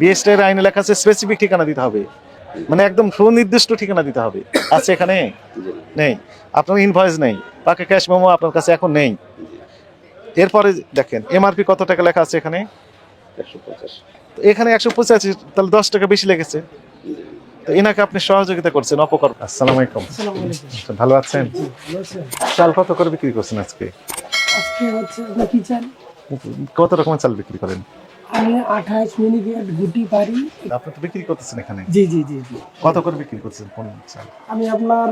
BSTI আইনে লেখা আছে স্পেসিফিক ঠিকানা দিতে হবে। মানে একদম সুনির্দিষ্ট ঠিকানা দিতে হবে। আছে এখানে? নেই। আপনার ইনভয়েস নেই। পাকা ক্যাশ মেমো আপনার কাছে এখন নেই। এরপরে দেখেন এমআরপি কত টাকা লেখা আছে এখানে? একশো পঞ্চাশ তো এখানে একশো পঁচাশি তাহলে দশ টাকা বেশি লেগেছে। তো এনাকে আপনি সহযোগিতা করছেন অপকর আসসালামু আলাইকুম। আচ্ছা, ভালো আছেন? চাল কত করে বিক্রি করছেন আজকে? আজকে হচ্ছে আপনার কি চাল? কত রকমের চাল বিক্রি করেন? আমি আঠাশ মিনিকেট গুটি পারি আপনি তো বিক্রি করতেছেন এখানে? জি জি জি জি। কত করে বিক্রি করছেন কোন আমি আপনার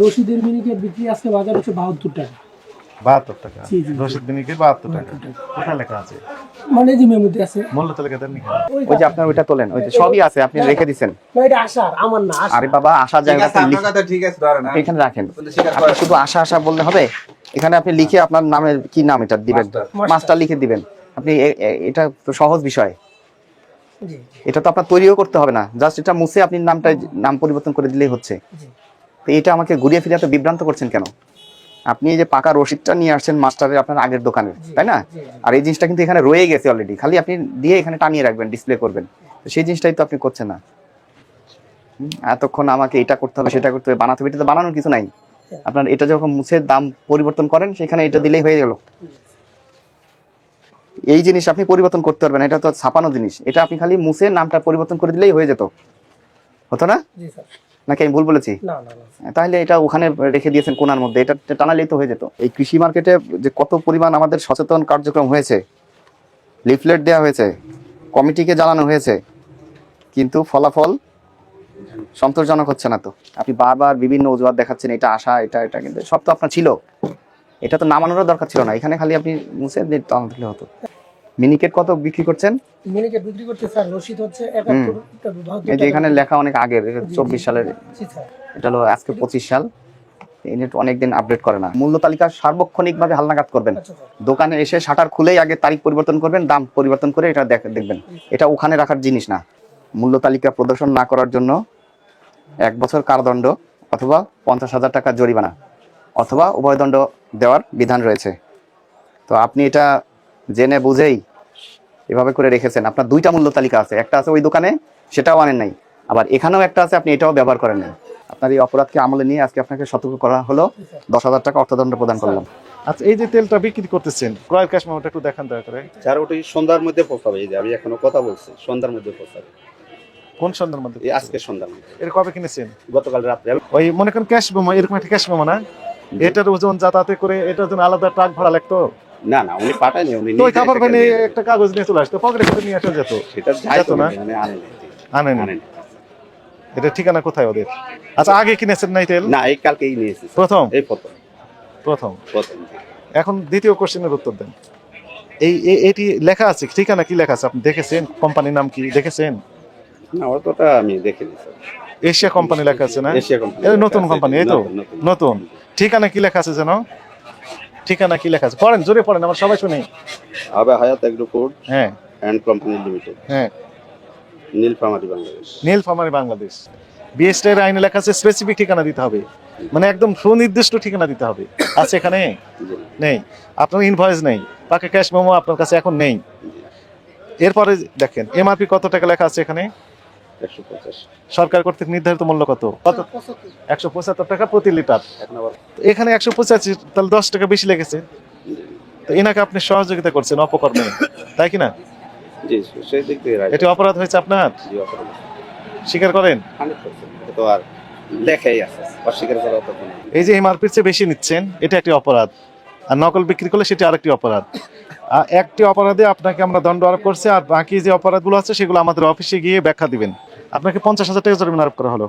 রশিদের মিনিকেট বিক্রি আজকে বাজার হচ্ছে বাহাত্তর টাকা। বাহাত্তর টাকা? জি, জি, জি। রশিদ বাহাত্তর টাকা। কোথায় লেখা আছে? মানে যে মেমোতে আছে। মূল্য তালিকা দেন ওই যে আপনার ওইটা তোলেন ওই যে সবই আছে আপনি রেখে দিছেন। না এটা আসার আমার না আরে বাবা আশা জায়গা আপনার কথা ঠিক আছে ধরেন। এখানে রাখেন। আপনি শুধু আশা আশা বললে হবে? এখানে আপনি লিখে আপনার নামের কি নাম এটা দিবেন। মাস্টার লিখে দিবেন। আপনি এটা তো সহজ বিষয়। এটা তো আপনার তৈরিও করতে হবে না। জাস্ট এটা মুছে আপনি নামটা নাম পরিবর্তন করে দিলেই হচ্ছে। তো এটা আমাকে ঘুরিয়ে ফিরিয়ে এত বিভ্রান্ত করছেন কেন? আপনি এই যে পাকা রসিদটা নিয়ে আসছেন মাস্টারের আপনার আগের দোকানের তাই না। আর এই জিনিসটা কিন্তু এখানে রয়ে গেছে অলরেডি খালি আপনি দিয়ে এখানে টানিয়ে রাখবেন ডিসপ্লে করবেন। তো সেই জিনিসটাই তো আপনি করছেন না। এতক্ষণ আমাকে এটা করতে হবে সেটা করতে হবে বানাতে হবে এটা তো বানানোর কিছু নাই। আপনার এটা যখন মুছে দাম পরিবর্তন করেন সেখানে এটা দিলেই হয়ে গেল। এই জিনিস আপনি পরিবর্তন করতে পারবেন এটা তো ছাপানো জিনিস। এটা আপনি খালি মুছে নামটা পরিবর্তন করে দিলেই হয়ে যেত। হতো না? নাকি আমি ভুল বলেছি? তাহলে এটা ওখানে রেখে দিয়েছেন কোনার মধ্যে। এটা টানালেই তো হয়ে যেত। এই কৃষি মার্কেটে যে কত পরিমাণ আমাদের সচেতন কার্যক্রম হয়েছে লিফলেট দেওয়া হয়েছে কমিটিকে জানানো হয়েছে কিন্তু ফলাফল সন্তোষজনক হচ্ছে না তো। আপনি বারবার বিভিন্ন অজুহাত দেখাচ্ছেন এটা আশা এটা এটা কিন্তু সব তো আপনার ছিল। এটা তো নামানোরও দরকার ছিল না। এখানে খালি আপনি মুছে দিলে হতো। মিনিকেট কত বিক্রি করছেন? মিনিকেট বিক্রি করতে স্যার রশিদ হচ্ছে একাত্তর বাহাত্তর এই যে এখানে লেখা অনেক আগের চব্বিশ সালের। এটা হলো আজকে পঁচিশ সাল। ইউনিট অনেকদিন আপডেট করে না। মূল্য তালিকা সার্বক্ষণিকভাবে হালনাগাদ করবেন। আচ্ছা দোকানে এসে শাটার খুলেই আগে তারিখ পরিবর্তন করবেন দাম পরিবর্তন করে এটা দেখ- দেখবেন। এটা ওখানে রাখার জিনিস না। মূল্য তালিকা প্রদর্শন না করার জন্য এক বছর কারাদণ্ড অথবা পঞ্চাশ হাজার টাকা জরিমানা। অথবা উভয়দণ্ড দেওয়ার বিধান রয়েছে। তো আপনি এটা জেনে বুঝেই এভাবে করে রেখেছেন। আপনার দুইটা মূল্য তালিকা আছে। একটা আছে ওই দোকানে সেটাও আনেন নাই। আবার এখানেও একটা আছে আপনি এটাও ব্যবহার করেন নাই। আপনার এই অপরাধকে আমলে নিয়ে আজকে আপনাকে সতর্ক করা হলো। দশ হাজার টাকা অর্থদণ্ড প্রদান করলাম। আচ্ছা এই যে তেলটা বিক্রি করতেছেন ক্রয়ের ক্যাশ মেমোটা একটু দেখান দয়া করে। স্যার ওটাই সন্ধ্যার মধ্যে পৌঁছাবে এই যে আমি এখনও কথা বলছি সন্ধ্যার মধ্যে পৌঁছাবে কোন সন্ধ্যার মধ্যে? আজকে সন্ধ্যার মধ্যে। এর কবে কিনেছেন? গতকাল রাত্রে। ওই মনে করেন ক্যাশ মেমো এরকম একটা ক্যাশ মেমো না? এটার ওজন যাতায়াতে করে এটার জন্য আলাদা ট্রাক ভাড়া লাগতো? না না উনি পাঠায়নি উনি তো নিজে একটা ভ্যানে একটা কাগজ নিয়ে চলে আসতো পকেটে করে নিয়ে আসা যেত। সেটা যেত না? না মানে এটা ঠিকানা কোথায় ওদের? আচ্ছা আগে কিনেছেন নাই তেল? না এই কালকেই নিয়েছি প্রথম? এই প্রথম। প্রথম? প্রথম। এখন দ্বিতীয় কোশ্চেনের উত্তর দেন। এই এটি লেখা আছে ঠিকানা কি লেখা আছে? আপনি দেখেছেন? কোম্পানির নাম কি? দেখেছেন? না ওটা আমি দেখিনি স্যার এশিয়া কোম্পানি লেখা আছে না? এশিয়া কোম্পানি এটা নতুন কোম্পানি এই তো? নতুন, ঠিকানা কি লেখা আছে যেন? ঠিকানা কি লেখা আছে? পড়েন জোরে পড়েন আমার সবাই শুনি। আবে হায়াত এগ্রো ফুড হ্যাঁ। And company limited. হ্যাঁ। নীলফামারী বাংলাদেশ। নীলফামারী বাংলাদেশ। বিএসটিআই আইনে লেখা আছে স্পেসিফিক ঠিকানা দিতে হবে। মানে একদম সুনির্দিষ্ট ঠিকানা দিতে হবে। আছে এখানে? নেই। আপনার ইনভয়েস নেই। পাকা ক্যাশ মেমো আপনার কাছে এখন নেই। এরপরে দেখেন এমআরপি কত টাকা লেখা আছে এখানে? একশো পঞ্চাশ। সরকার কর্তৃক নির্ধারিত মূল্য কত? কত? একশো পঁচাত্তর টাকা প্রতি লিটার। এখন একশো পঁচাশি তাহলে দশ টাকা বেশি লেগেছে। তো এনাকে আপনি সহযোগিতা করছেন অপকর্মে। তাই কি না? জি সেই দিক থেকে রাইট এটি অপরাধ হয়েছে আপনার? স্বীকার করেন? তো আর লেখাই আছে অস্বীকার করা কোনো এই যে এমআরপির চেয়ে বেশি নিচ্ছেন এটা একটি অপরাধ। আর নকল বিক্রি করলে সেটি আরেকটি অপরাধ। আর একটি অপরাধে আপনাকে আমরা দণ্ড আরোপ করছি আর বাকি যে অপরাধগুলো আছে সেগুলো আমাদের অফিসে গিয়ে ব্যাখ্যা দিবেন। আপনাকে পঞ্চাশ হাজার টাকা জরিমানা আরোপ করা হলো।